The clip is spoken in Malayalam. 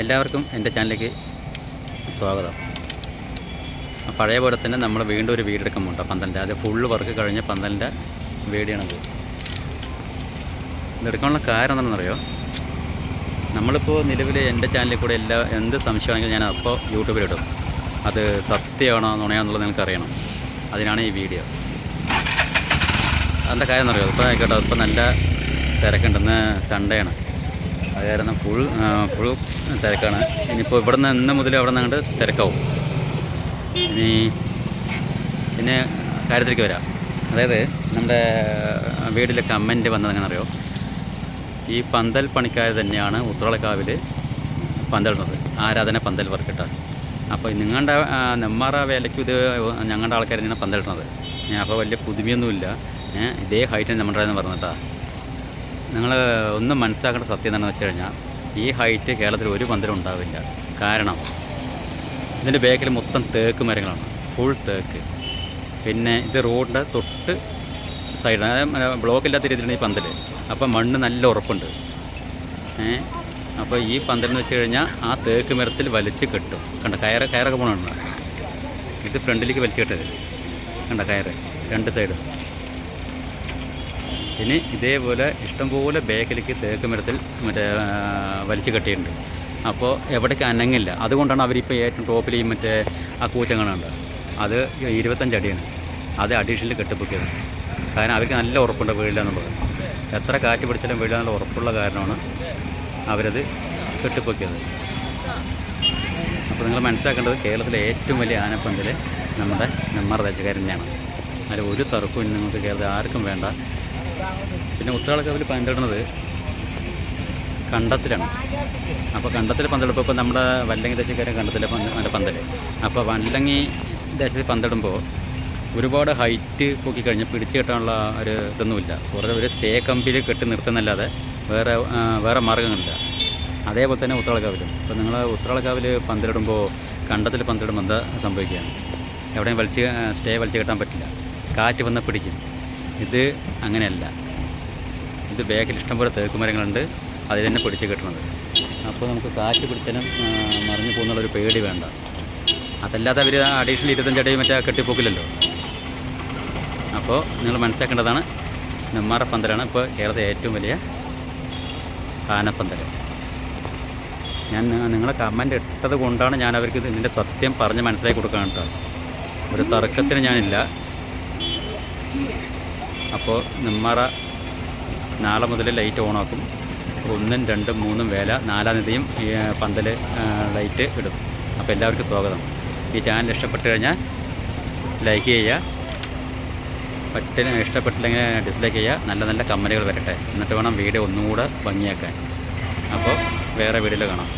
എല്ലാവർക്കും എന്റെ ചാനലിലേക്ക് സ്വാഗതം. പഴയ പോലെ തന്നെ നമ്മൾ വീണ്ടും ഒരു വീടെടുക്കാൻ പോകണ്ട. പന്തലിന്റെ അത് ഫുള്ള് വർക്ക് കഴിഞ്ഞ പന്തലിന്റെ വീടിയാണത് ഇതെടുക്കാനുള്ള കാരണം എന്താണെന്നറിയോ? നമ്മളിപ്പോൾ നിലവിൽ എന്റെ ചാനലിൽ കൂടെ എല്ലാ എന്ത് സംശയമാണെങ്കിലും ഞാൻ അപ്പോൾ യൂട്യൂബിലിടും അത് സത്യമാണോ നുണയാണെന്നുള്ളത് നിങ്ങൾക്ക് അറിയണം. അതിനാണ് ഈ വീഡിയോ. അതിന്റെ കാര്യം എന്നറിയോ? ഇപ്പോൾ കേട്ടോ ഇപ്പോൾ നല്ല തിരക്കുണ്ടെന്ന് സൺഡേ ആണ്. അത് കാരണം ഫുൾ ഫുൾ തിരക്കാണ്. ഇനിയിപ്പോൾ ഇവിടെ നിന്ന് ഇന്ന് മുതൽ അവിടെ നിന്ന് അങ്ങോട്ട് തിരക്കാവും. ഇനി പിന്നെ കാര്യത്തിലേക്ക് വരാം. അതായത് നമ്മുടെ വീട്ടിലെ കമന്റ് വന്നത് എങ്ങനെ അറിയോ ഈ പന്തൽ പണിക്കാർ തന്നെയാണ് ഉത്രാളക്കാവിൽ പന്തലിടുന്നത്. ആരാധന പന്തൽ വർക്കിട്ട. അപ്പോൾ നിങ്ങളുടെ നെമ്മാറ വേലയ്ക്ക് ഇത് ഞങ്ങളുടെ ആൾക്കാർ തന്നെയാണ് പന്തലിടുന്നത്. അപ്പോൾ വലിയ പുതുമയൊന്നുമില്ല. ഇതേ ഹൈറ്റ് നമ്മുടെ എന്ന് പറഞ്ഞിട്ടാ നിങ്ങൾ ഒന്നും മനസ്സിലാക്കേണ്ട സത്യം എന്താണെന്ന് വെച്ച് കഴിഞ്ഞാൽ ഈ ഹൈറ്റ് കേരളത്തിൽ ഒരു പന്തലും ഉണ്ടാവില്ല. കാരണം ഇതിന്റെ ബാക്കിൽ മൊത്തം തേക്ക് മരങ്ങളാണ്. ഫുൾ തേക്ക്. പിന്നെ ഇത് റോഡിന്റെ തൊട്ട് സൈഡ് അതായത് ബ്ലോക്ക് ഇല്ലാത്ത രീതിയിലാണ് ഈ പന്തൽ അപ്പോൾ മണ്ണ് നല്ല ഉറപ്പുണ്ട്. അപ്പോൾ ഈ പന്തലെന്ന് വെച്ച് കഴിഞ്ഞാൽ ആ തേക്ക് മരത്തിൽ വലിച്ച് കെട്ടും. കണ്ട? കയറ് കയറൊക്കെ പോകണമെന്നാണ് ഇത് ഫ്രണ്ടിലേക്ക് വലിച്ച് കെട്ടത് കണ്ട? കയറ്. രണ്ട് സൈഡ് ഇനി ഇതേപോലെ ഇഷ്ടംപോലെ ബാക്കിലേക്ക് തേക്ക് മരത്തിൽ മറ്റേ വലിച്ചു കെട്ടിയിട്ടുണ്ട്. അപ്പോൾ എവിടേക്ക് അനങ്ങില്ല. അതുകൊണ്ടാണ് അവരിപ്പോൾ ഏറ്റവും ടോപ്പിൽ ഈ മറ്റേ ആ കൂറ്റങ്ങളുണ്ട് അത് ഇരുപത്തഞ്ച് അടിയാണ്. അത് അഡീഷണൽ കെട്ടിപ്പൊക്കിയത്. കാരണം അവർക്ക് നല്ല ഉറപ്പുണ്ട് വീഴില്ല എന്നുള്ളത്. എത്ര കാറ്റ് പിടിച്ചാലും വീഴില്ല എന്നുള്ള ഉറപ്പുള്ള കാരണമാണ് അവരത് കെട്ടിപ്പൊക്കിയത്. അപ്പോൾ നിങ്ങൾ മനസ്സിലാക്കേണ്ടത് കേരളത്തിലെ ഏറ്റവും വലിയ ആനപ്പന്തൽ നമ്മുടെ നെമ്മാർ ദേശക്കാരൻ തന്നെയാണ്. അതിൽ ഒരു തർക്കവും നിങ്ങൾക്ക് കേരളത്തിൽ ആർക്കും വേണ്ട. പിന്നെ ഉത്രാളക്കവിൽ പന്തിടുന്നത് കണ്ടത്തിലാണ്. അപ്പോൾ കണ്ടത്തിൽ പന്തിടുമ്പോൾ ഇപ്പോൾ നമ്മുടെ വല്ലങ്ങി ദേശക്കാരൻ കണ്ടത്തിലെ പന്ത് പന്തൽ അപ്പോൾ വല്ലങ്ങി ദേശത്തിൽ പന്തിടുമ്പോൾ ഒരുപാട് ഹൈറ്റ് പൊക്കി കഴിഞ്ഞ് പിടിച്ച് കെട്ടാനുള്ള ഒരു ഇതൊന്നുമില്ല. കുറേ ഒരു സ്റ്റേ കമ്പിയിൽ കെട്ടി നിർത്തുന്നല്ലാതെ വേറെ വേറെ മാർഗങ്ങളില്ല. അതേപോലെ തന്നെ ഉത്രാളക്കാവിലും. ഇപ്പോൾ നിങ്ങൾ ഉത്രാളക്കാവിൽ പന്തിടുമ്പോൾ കണ്ടത്തിൽ പന്തിടുമ്പോൾ എന്താ സംഭവിക്കുകയാണ് എവിടെയും വലിച്ച് സ്റ്റേ വലിച്ച് കെട്ടാൻ പറ്റില്ല. കാറ്റ് വന്ന് പിടിക്കും. ഇത് അങ്ങനെയല്ല. ഇത് ബാക്കിൽ ഇഷ്ടംപോലെ തേക്ക് മരങ്ങളുണ്ട്. അതിൽ തന്നെ പിടിച്ച് കിട്ടണത്. അപ്പോൾ നമുക്ക് കാറ്റ് പിടിച്ചാലും മറിഞ്ഞു പോകുന്നുള്ളൊരു പേടി വേണ്ട. അതല്ലാതെ അവർ അഡീഷണൽ ഇരുപത്തഞ്ചടി മറ്റേ കെട്ടിപ്പോക്കില്ലല്ലോ. അപ്പോൾ നിങ്ങൾ മനസ്സിലാക്കേണ്ടതാണ് നെമ്മാറ പന്തലാണ് ഇപ്പോൾ കേരളത്തിലെ ഏറ്റവും വലിയ ആനപ്പന്തൽ ഞാൻ നിങ്ങളെ കമന്റ് ഇട്ടത് കൊണ്ടാണ് ഞാൻ അവർക്ക് ഇതിന്റെ സത്യം പറഞ്ഞ് മനസ്സിലാക്കി കൊടുക്കാൻ കേട്ടോ. ഒരു തർക്കത്തിന് ഞാനില്ല. അപ്പോൾ നെമ്മാറ നാളെ മുതൽ ലൈറ്റ് ഓണാക്കും. ഒന്നും രണ്ടും മൂന്നും വേല നാലാം തീയതിയും പന്തൽ ലൈറ്റ് ഇടും. അപ്പോൾ എല്ലാവർക്കും സ്വാഗതം. ഈ ചാനൽ ഇഷ്ടപ്പെട്ട് കഴിഞ്ഞാൽ ലൈക്ക് ചെയ്യുക. പറ്റ ഇഷ്ടപ്പെട്ടില്ലെങ്കിൽ ഡിസ്ലൈക്ക് ചെയ്യുക. നല്ല നല്ല കമ്മലുകൾ വരട്ടെ. എന്നിട്ട് വേണം വീഡിയോ ഒന്നുകൂടെ ഭംഗിയാക്കാൻ. അപ്പോൾ വേറെ വീഡിയോയിൽ കാണാം.